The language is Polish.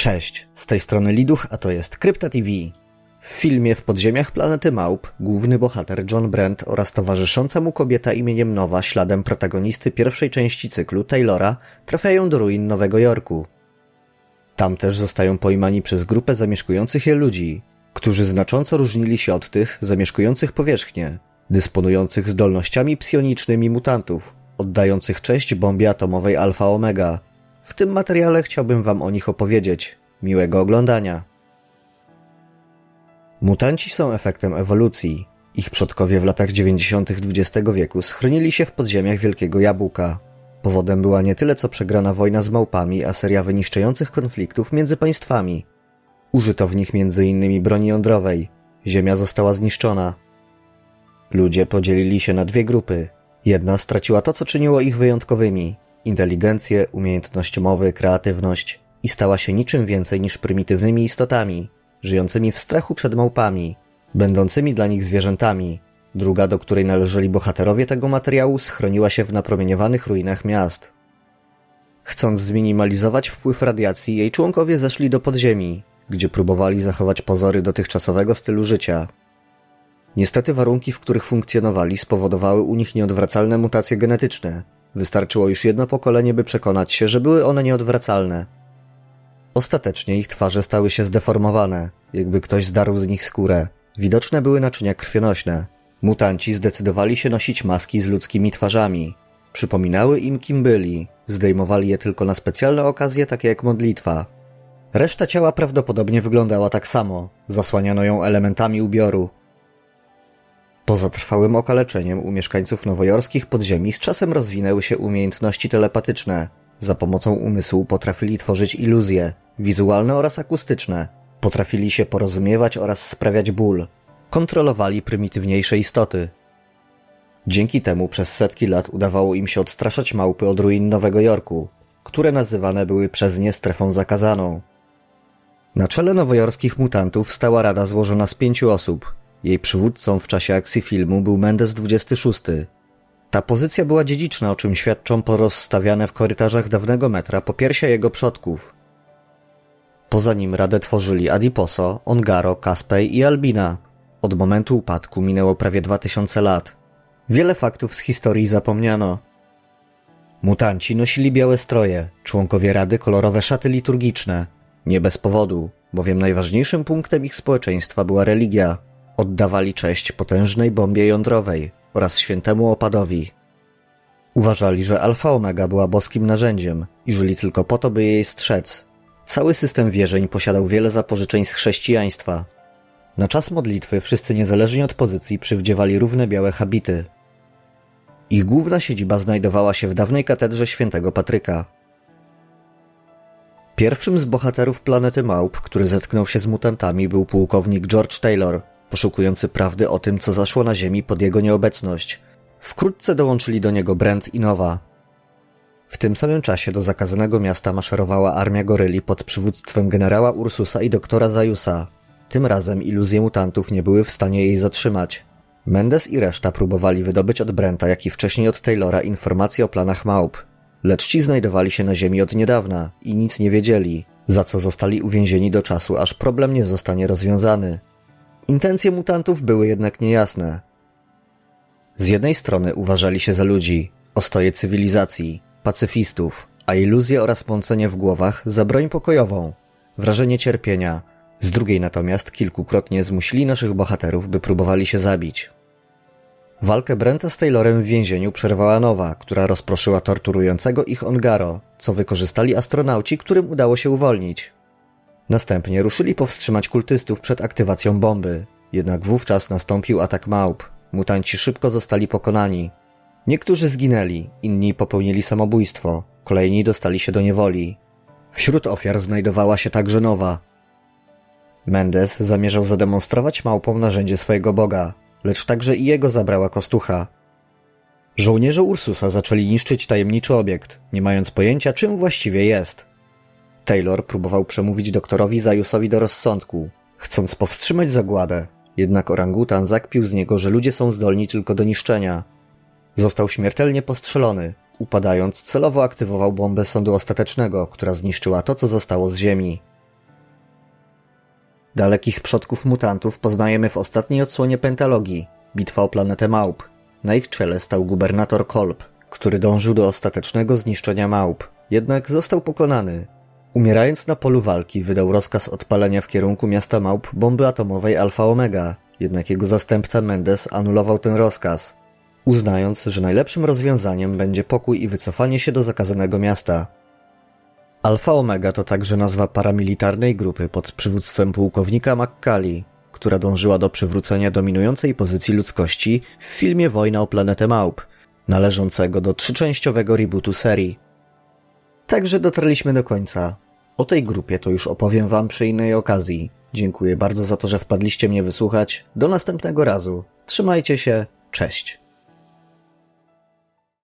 Cześć, z tej strony Liduch, a to jest Krypta TV. W filmie W podziemiach planety Małp główny bohater John Brent oraz towarzysząca mu kobieta imieniem Nowa śladem protagonisty pierwszej części cyklu Taylora trafiają do ruin Nowego Jorku. Tam też zostają pojmani przez grupę zamieszkujących je ludzi, którzy znacząco różnili się od tych zamieszkujących powierzchnię, dysponujących zdolnościami psionicznymi mutantów, oddających cześć bombie atomowej Alfa Omega. W tym materiale chciałbym wam o nich opowiedzieć. Miłego oglądania. Mutanci są efektem ewolucji. Ich przodkowie w latach 90. XX wieku schronili się w podziemiach Wielkiego Jabłka. Powodem była nie tyle co przegrana wojna z małpami, a seria wyniszczających konfliktów między państwami. Użyto w nich m.in. broni jądrowej. Ziemia została zniszczona. Ludzie podzielili się na dwie grupy. Jedna straciła to, co czyniło ich wyjątkowymi inteligencję, umiejętność mowy, kreatywność i stała się niczym więcej niż prymitywnymi istotami, żyjącymi w strachu przed małpami, będącymi dla nich zwierzętami. Druga, do której należeli bohaterowie tego materiału, schroniła się w napromieniowanych ruinach miast. Chcąc zminimalizować wpływ radiacji, jej członkowie zeszli do podziemi, gdzie próbowali zachować pozory dotychczasowego stylu życia. Niestety warunki, w których funkcjonowali, spowodowały u nich nieodwracalne mutacje genetyczne. Wystarczyło już jedno pokolenie, by przekonać się, że były one nieodwracalne. Ostatecznie ich twarze stały się zdeformowane, jakby ktoś zdarł z nich skórę. Widoczne były naczynia krwionośne. Mutanci zdecydowali się nosić maski z ludzkimi twarzami. Przypominały im, kim byli. Zdejmowali je tylko na specjalne okazje, takie jak modlitwa. Reszta ciała prawdopodobnie wyglądała tak samo. Zasłaniano ją elementami ubioru. Poza trwałym okaleczeniem u mieszkańców nowojorskich podziemi z czasem rozwinęły się umiejętności telepatyczne. Za pomocą umysłu potrafili tworzyć iluzje, wizualne oraz akustyczne. Potrafili się porozumiewać oraz sprawiać ból. Kontrolowali prymitywniejsze istoty. Dzięki temu przez setki lat udawało im się odstraszać małpy od ruin Nowego Jorku, które nazywane były przez nie strefą zakazaną. Na czele nowojorskich mutantów stała rada złożona z pięciu osób. Jej przywódcą w czasie akcji filmu był Mendes 26. Ta pozycja była dziedziczna, o czym świadczą porozstawiane w korytarzach dawnego metra popiersia jego przodków. Poza nim radę tworzyli Adiposo, Ongaro, Kaspej i Albina. Od momentu upadku minęło prawie 2000 lat. Wiele faktów z historii zapomniano. Mutanci nosili białe stroje, członkowie rady kolorowe szaty liturgiczne. Nie bez powodu, bowiem najważniejszym punktem ich społeczeństwa była religia. Oddawali cześć potężnej bombie jądrowej oraz świętemu opadowi. Uważali, że Alfa Omega była boskim narzędziem i żyli tylko po to, by jej strzec. Cały system wierzeń posiadał wiele zapożyczeń z chrześcijaństwa. Na czas modlitwy wszyscy niezależnie od pozycji przywdziewali równe białe habity. Ich główna siedziba znajdowała się w dawnej katedrze świętego Patryka. Pierwszym z bohaterów planety Małp, który zetknął się z mutantami, był pułkownik George Taylor, poszukujący prawdy o tym, co zaszło na Ziemi pod jego nieobecność. Wkrótce dołączyli do niego Brent i Nowa. W tym samym czasie do zakazanego miasta maszerowała armia goryli pod przywództwem generała Ursusa i doktora Zajusa. Tym razem iluzje mutantów nie były w stanie jej zatrzymać. Mendes i reszta próbowali wydobyć od Brenta, jak i wcześniej od Taylora informacje o planach małp. Lecz ci znajdowali się na Ziemi od niedawna i nic nie wiedzieli, za co zostali uwięzieni do czasu, aż problem nie zostanie rozwiązany. Intencje mutantów były jednak niejasne. Z jednej strony uważali się za ludzi, ostoje cywilizacji, pacyfistów, a iluzje oraz mącenie w głowach za broń pokojową, wrażenie cierpienia. Z drugiej natomiast kilkukrotnie zmusili naszych bohaterów, by próbowali się zabić. Walkę Brenta z Taylorem w więzieniu przerwała Nowa, która rozproszyła torturującego ich Ongaro, co wykorzystali astronauci, którym udało się uwolnić. Następnie ruszyli powstrzymać kultystów przed aktywacją bomby, jednak wówczas nastąpił atak małp. Mutanci szybko zostali pokonani. Niektórzy zginęli, inni popełnili samobójstwo, kolejni dostali się do niewoli. Wśród ofiar znajdowała się także Nowa. Mendes zamierzał zademonstrować małpom narzędzie swojego boga, lecz także i jego zabrała kostucha. Żołnierze Ursusa zaczęli niszczyć tajemniczy obiekt, nie mając pojęcia czym właściwie jest. Taylor próbował przemówić doktorowi Zajusowi do rozsądku, chcąc powstrzymać zagładę, jednak orangutan zakpił z niego, że ludzie są zdolni tylko do niszczenia. Został śmiertelnie postrzelony. Upadając, celowo aktywował bombę sądu ostatecznego, która zniszczyła to, co zostało z ziemi. Dalekich przodków mutantów poznajemy w ostatniej odsłonie pentalogii Bitwa o planetę Małp. Na ich czele stał gubernator Kolb, który dążył do ostatecznego zniszczenia małp, jednak został pokonany. Umierając na polu walki, wydał rozkaz odpalenia w kierunku miasta małp bomby atomowej Alfa Omega, jednak jego zastępca Mendes anulował ten rozkaz, uznając, że najlepszym rozwiązaniem będzie pokój i wycofanie się do zakazanego miasta. Alfa Omega to także nazwa paramilitarnej grupy pod przywództwem pułkownika McCallie, która dążyła do przywrócenia dominującej pozycji ludzkości w filmie Wojna o planetę Małp, należącego do trzyczęściowego rebootu serii. Także dotarliśmy do końca. O tej grupie to już opowiem wam przy innej okazji. Dziękuję bardzo za to, że wpadliście mnie wysłuchać. Do następnego razu. Trzymajcie się. Cześć.